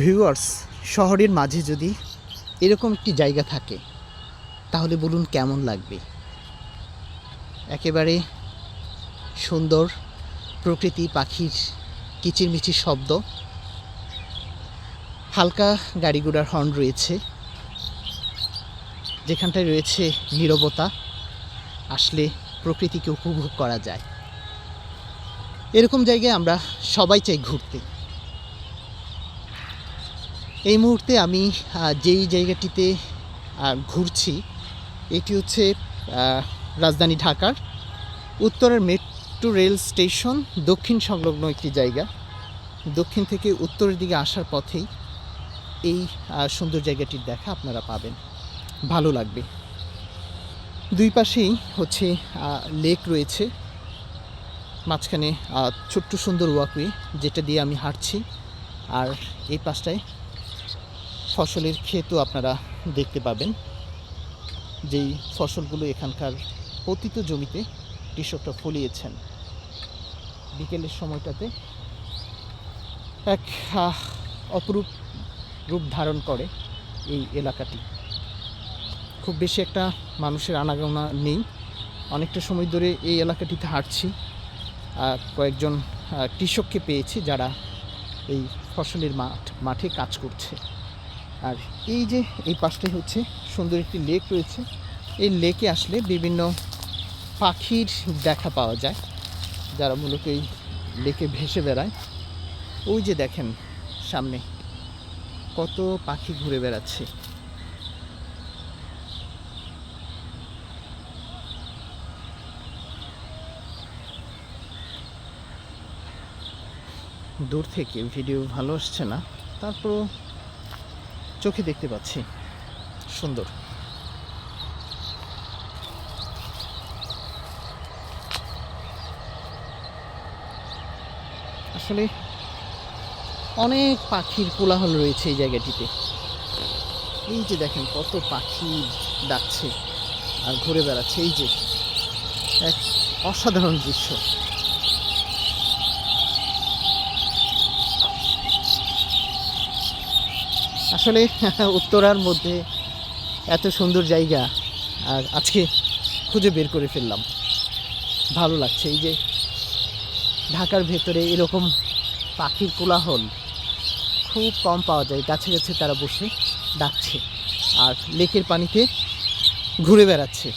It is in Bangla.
ভিউয়ার্স, শহরের মাঝে যদি এরকম একটি জায়গা থাকে, তাহলে বলুন কেমন লাগবে? একেবারে সুন্দর প্রকৃতি, পাখির কিচিরমিচির শব্দ। হালকা গাড়ি ঘোড়ার হর্ন রয়েছে, যেখানটায় রয়েছে নীরবতা। আসলে প্রকৃতিকে উপভোগ করা যায়। এরকম জায়গায় আমরা সবাই চাই ঘুরতে। এই মুহূর্তে আমি যেই জায়গাটিতে ঘুরছি, এটি হচ্ছে রাজধানী ঢাকার উত্তরের মেট্রো রেল স্টেশন, দক্ষিণ সংলগ্ন একটি জায়গা। দক্ষিণ থেকে উত্তরের দিকে আসার পথেই এই সুন্দর জায়গাটির দেখা আপনারা পাবেন। ভালো লাগবে। দুই পাশেই হচ্ছে লেক রয়েছে। মাঝখানে ছোট্ট সুন্দর ওয়াকওয়ে যেটা দিয়ে আমি হাঁটছি। আর এই পাশটায় ফসলের ক্ষেতও আপনারা দেখতে পাবেন। যেই ফসলগুলো এখানকার পতিত জমিতে কৃষকরা ফলিয়েছেন। বিকেলের সময়টাতে এক অপরূপ রূপ ধারণ করে এই এলাকাটি। খুব বেশি একটা মানুষের আনাগোনা নেই। অনেকটা সময় ধরে এই এলাকাটিতে হাঁটছি আর কয়েকজন কৃষককে পেয়েছি যারা এই ফসলের মাঠ, মাঠে কাজ করছে। আর এই যে এই পাশটাই হচ্ছে সুন্দর একটি লেক রয়েছে। এই লেকে আসলে বিভিন্ন পাখির দেখা পাওয়া যায়, যারা মূলত এই লেকে ভেসে বেড়ায়। ওই যে দেখেন সামনে কত পাখি ঘুরে বেড়াচ্ছে। দূর থেকে ভিডিও ভালো আসছে না, তারপরও চোখে দেখতে পাচ্ছি। সুন্দর। আসলে অনেক পাখির কোলাহল রয়েছে এই জায়গাটিতে। এই যে দেখেন কত পাখি ডাকছে আর ঘুরে বেড়াচ্ছে, এই যে এক অসাধারণ দৃশ্য। আসলে উত্তরার মধ্যে এত সুন্দর জায়গা আর আজকে খুঁজে বের করে ফেললাম। ভালো লাগছে এই যে ঢাকার ভেতরে এরকম পাখির কোলাহল খুব কম পাওয়া যায়, গাছে গাছে তারা বসে ডাকছে আর লেকের পানিতে ঘুরে বেড়াচ্ছে।